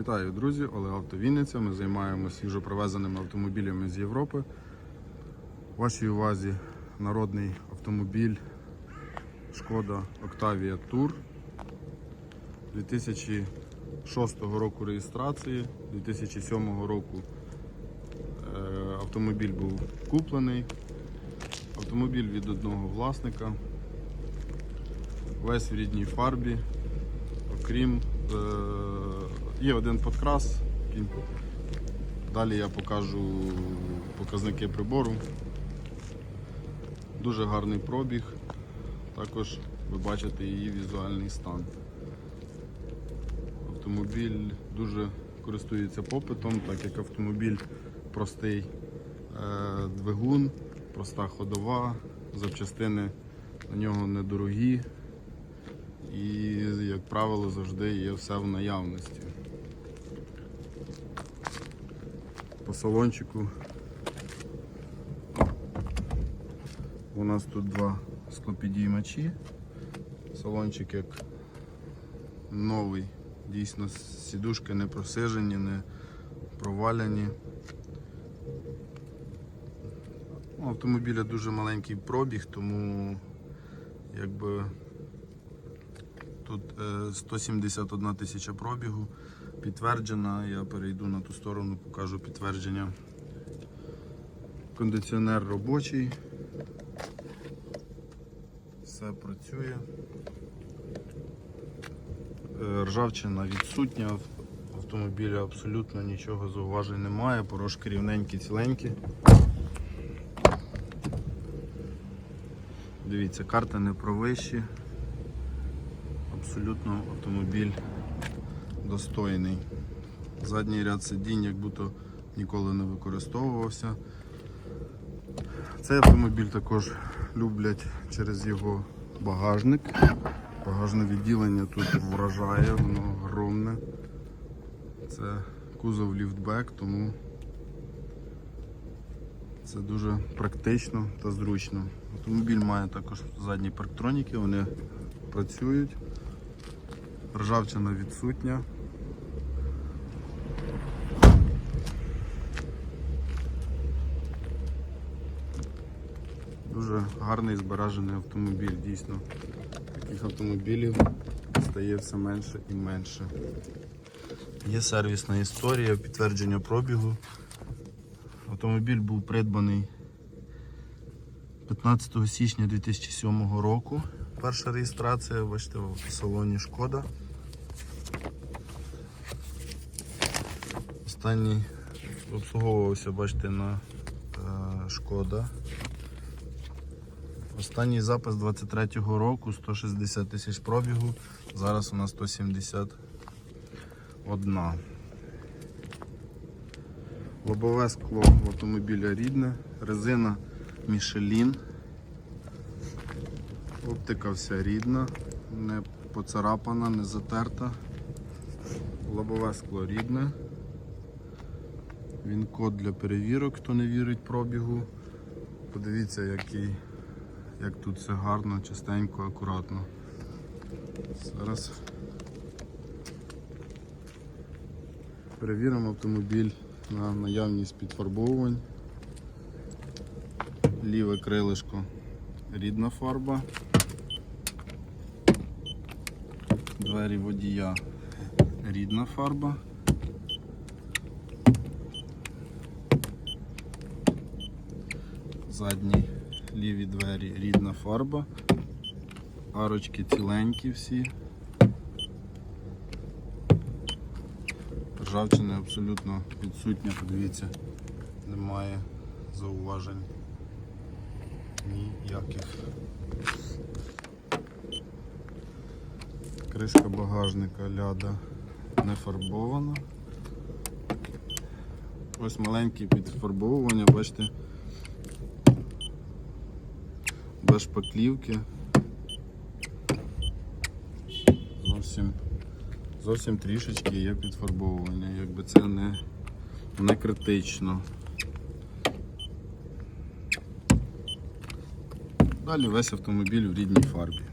Вітаю, друзі! Олег Автовінниця. Ми займаємося свіжопривезеними автомобілями з Європи. Вашій увазі народний автомобіль Шкода Octavia Tour 2006 року реєстрації, 2007 року е, автомобіль був куплений. Автомобіль від одного власника. Весь в рідній фарбі. Окрім е, є один подкрас. Далі я покажу показники прибору. Дуже гарний пробіг. Також ви бачите її візуальний стан. Автомобіль дуже користується попитом, так як автомобіль простий е, двигун, проста ходова, запчастини на нього недорогі і, як правило, завжди є все в наявності. По салончику у нас тут два склопідіймачі. Салончик як новий, дійсно сідушки не просижені, не проваляні. У автомобіля дуже маленький пробіг, тому якби Тут е, 171 тисяча пробігу підтверджена. Я перейду на ту сторону, покажу підтвердження. Кондиціонер робочий. Все працює. Е, Ржавчина відсутня. Автомобіля абсолютно нічого зауважень немає, порошки рівненькі, ціленькі. Дивіться, карта не про вищі абсолютно автомобіль достойний. Задній ряд сидінь як будто ніколи не використовувався. Цей автомобіль також люблять через його багажник. Багажне відділення тут вражає, воно огромне. Це кузов ліфтбек, тому це дуже практично та зручно. Автомобіль має також задні парктроніки, вони працюють. Ржавчина відсутня. Дуже гарний збережений автомобіль, дійсно. Таких автомобілів стає все менше і менше. Є сервісна історія, підтвердження пробігу. Автомобіль був придбаний 15 січня 2007 року. Перша реєстрація, бачите, в салоні Шкода. Останній обслуговувався, бачите, на е, Шкода. Останній запис 23-го року, 160 тисяч пробігу, зараз у нас 171. Лобове скло в автомобіля рідне, резина Michelin. Оптика вся рідна, не поцарапана, не затерта. Лобове скло рідне. Він код для перевірок, хто не вірить пробігу. Подивіться, який, як тут все гарно, чистенько, акуратно. Зараз перевіримо автомобіль на наявність підфарбовувань. Ліве крилишко рідна фарба. Двері водія рідна фарба. Задні ліві двері рідна фарба. Арочки ціленькі всі. Ржавчини абсолютно відсутня, подивіться, немає зауважень ніяких. Кришка багажника ляда не фарбована. Ось маленькі підфарбовування, бачите, без шпаклівки. Зовсім, зовсім трішечки є підфарбовування, якби це не, не критично. Далі весь автомобіль в рідній фарбі.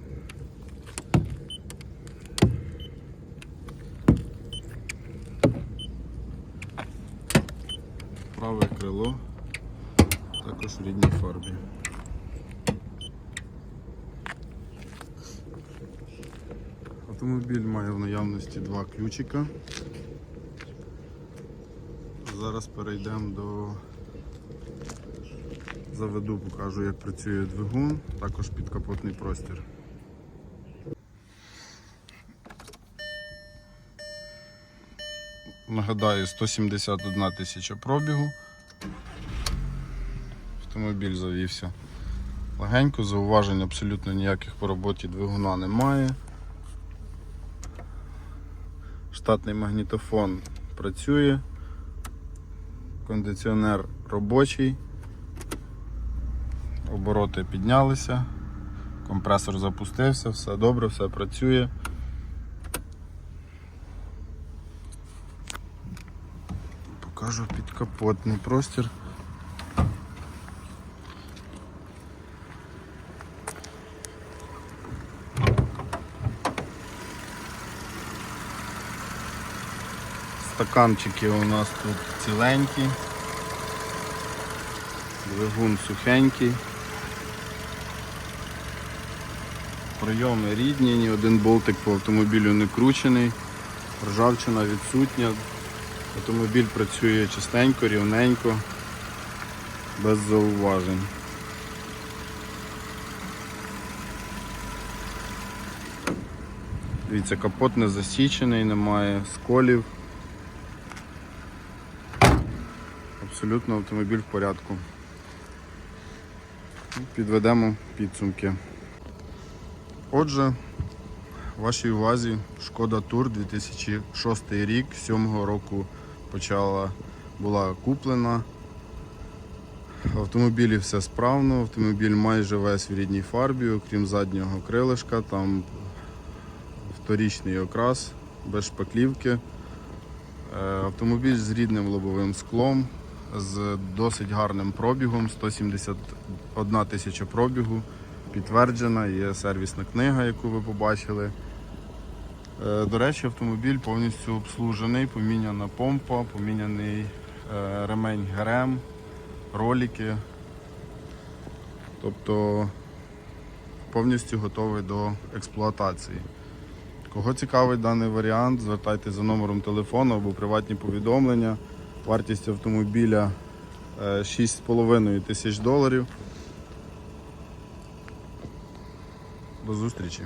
Крило, також в рідній фарбі. Автомобіль має в наявності два ключика. Зараз перейдемо до заведу, покажу, як працює двигун, також підкапотний простір. Нагадаю, 171 тисяча пробігу. Автомобіль завівся легенько, зауважень абсолютно ніяких по роботі двигуна немає. Штатний магнітофон працює, кондиціонер робочий, обороти піднялися, компресор запустився, все добре, все працює. Покажу підкапотний простір. Стаканчики у нас тут ціленькі. Двигун сухенький. Прийоми рідні, ні один болтик по автомобілю не кручений, ржавчина відсутня. Автомобіль працює чистенько, рівненько, без зауважень. Дивіться, капот не засічений, немає сколів. Абсолютно автомобіль в порядку. Підведемо підсумки. Отже, вашій увазі Шкода Тур 2006 рік, 7 року почала, була куплена. Автомобілі все справно, автомобіль майже весь в рідній фарбі, окрім заднього крилишка, там вторічний окрас, без шпаклівки. Е, Автомобіль з рідним лобовим склом, з досить гарним пробігом, 171 тисяча пробігу, підтверджена, є сервісна книга, яку ви побачили. Е, До речі, автомобіль повністю обслужений, поміняна помпа, поміняний е, ремень ГРМ, ролики. Тобто повністю готовий до експлуатації. Кого цікавить даний варіант, звертайтеся за номером телефону або приватні повідомлення. Вартість автомобіля е, 6,5 тисяч доларів. До зустрічі!